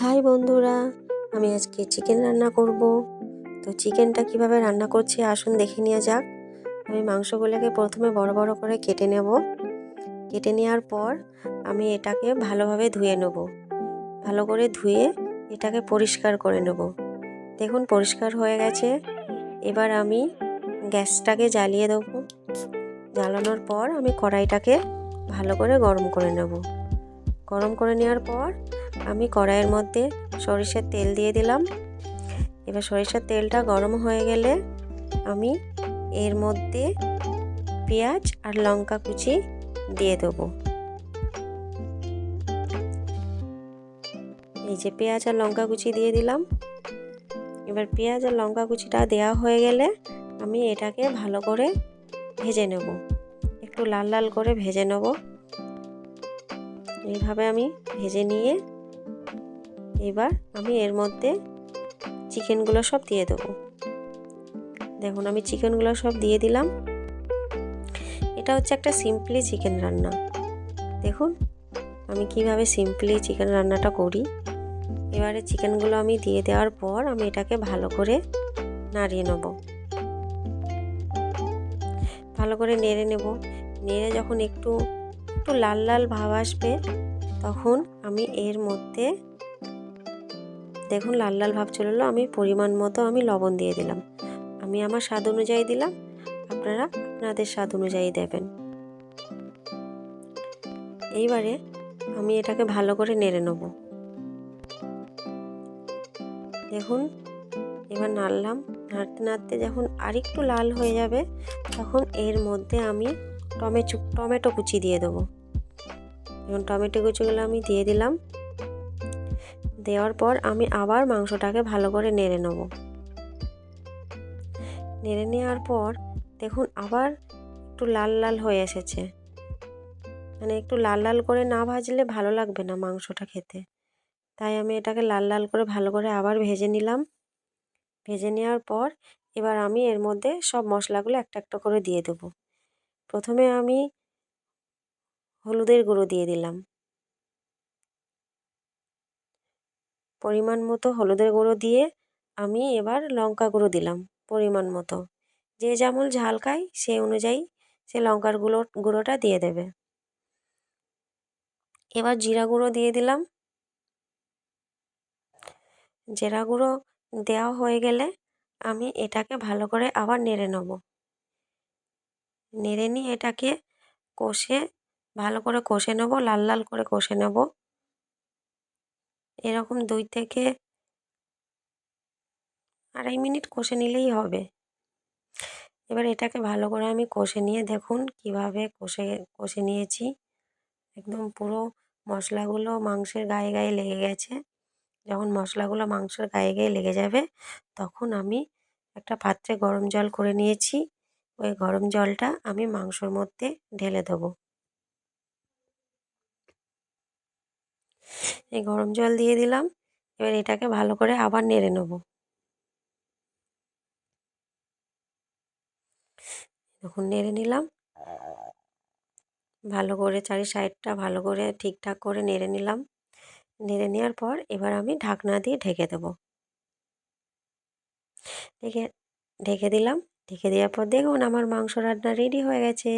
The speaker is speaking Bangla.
হাই বন্ধুরা, আমি আজকে চিকেন রান্না করব। তো চিকেনটা কীভাবে রান্না করছি আসুন দেখে নিয়ে যাক। আমি মাংসগুলোকে প্রথমে বড় বড় করে কেটে নেব। কেটে নেওয়ার পর আমি এটাকে ভালোভাবে ধুয়ে নেব। ভালো করে ধুয়ে এটাকে পরিষ্কার করে নেব। দেখুন, পরিষ্কার হয়ে গেছে। এবার আমি গ্যাসটাকে জ্বালিয়ে দেবো। জ্বালানোর পর আমি কড়াইটাকে ভালো করে গরম করে নেব। গরম করে নেওয়ার পর আমি কড়াইয়ের মধ্যে সরিষার তেল দিয়ে দিলাম। এবার সরিষার তেলটা গরম হয়ে গেলে আমি এর মধ্যে পেঁয়াজ আর লঙ্কা কুচি দিয়ে দেবো। এই যে পেঁয়াজ আর লঙ্কা কুচি দিয়ে দিলাম। এবার পেঁয়াজ আর লঙ্কা কুচিটা দেওয়া হয়ে গেলে আমি এটাকে ভালো করে ভেজে নেব। একটু লাল লাল করে ভেজে নেব। এইভাবে আমি ভেজে নিয়ে এবার আমি এর মধ্যে চিকেনগুলো সব দিয়ে দেবো। দেখুন, আমি চিকেনগুলো সব দিয়ে দিলাম। এটা হচ্ছে একটা সিম্পলি চিকেন রান্না। দেখুন, আমি কীভাবে সিম্পলি চিকেন রান্নাটা করি। এবারে চিকেনগুলো আমি দিয়ে দেওয়ার পর আমি এটাকে ভালো করে নাড়িয়ে নেব। ভালো করে নেড়ে নেব। নেড়ে যখন একটু একটু লাল লাল ভাব আসবে, তখন আমি এর মধ্যে দেখুন লাল লাল ভাব চলে এলো, আমি পরিমাণ মতো আমি লবণ দিয়ে দিলাম। আমি আমার স্বাদ অনুযায়ী দিলাম, আপনারা আপনাদের স্বাদ অনুযায়ী দেবেন। এইবারে আমি এটাকে ভালো করে নেড়ে নেব। দেখুন, এবার নাড়লাম, নাড়তে নাড়তে যখন আরেকটু লাল হয়ে যাবে, তখন এর মধ্যে আমি টমেটো টমেটো কুচি দিয়ে দেবো। এখন টমেটো কুচিগুলো আমি দিয়ে দিলাম। দেওয়ার পর আমি আবার মাংসটাকে ভালো করে নেড়ে নেব। নেড়ে নেওয়ার পর দেখুন আবার একটু লাল লাল হয়ে এসেছে। মানে একটু লাল লাল করে না ভাজলে ভালো লাগবে না মাংসটা খেতে। তাই আমি এটাকে লাল লাল করে ভালো করে আবার ভেজে নিলাম। ভেজে নেওয়ার পর এবার আমি এর মধ্যে সব মশলাগুলো একটা একটা করে দিয়ে দেবো। প্রথমে আমি হলুদের গুঁড়ো দিয়ে দিলাম। পরিমাণ মতো হলুদের গুঁড়ো দিয়ে আমি এবার লঙ্কা গুঁড়ো দিলাম পরিমাণ মতো। যে যেমন ঝাল খায় সেই অনুযায়ী সে লঙ্কার গুঁড়ো, গুঁড়োটা দিয়ে দেবে। এবার জিরা গুঁড়ো দিয়ে দিলাম। জিরা গুঁড়ো দেওয়া হয়ে গেলে আমি এটাকে ভালো করে আবার নেড়ে নেব। নেড়ে নিয়ে এটাকে কষে, ভালো করে কষে নেব, লাল লাল করে কষে নেব। এরকম দুই থেকে আড়াই মিনিট কষে নিলেই হবে। এবার এটাকে ভালো করে আমি কষে নিয়ে দেখুন কীভাবে কষে কষে নিয়েছি। একদম পুরো মশলাগুলো মাংসের গায়ে গায়ে লেগে গেছে। যখন মশলাগুলো মাংসের গায়ে গায়ে লেগে যাবে তখন আমি একটা পাত্রে গরম জল করে নিয়েছি। ওই গরম জলটা আমি মাংসর মধ্যে ঢেলে দেবো। এই গরম জল দিয়ে দিলাম। এবার এটাকে ভালো করে আবার নেড়ে নেব। দেখুন, নেড়ে নিলাম। ভালো করে চারি সাইডটা ভালো করে ঠিকঠাক করে নেড়ে নিলাম। নেড়ে নেওয়ার পর এবার আমি ঢাকনা দিয়ে ঢেকে দেব। ঢেকে ঢেকে দিলাম। ঢেকে দেওয়ার পর দেখুন, আমার মাংস রান্না রেডি হয়ে গেছে।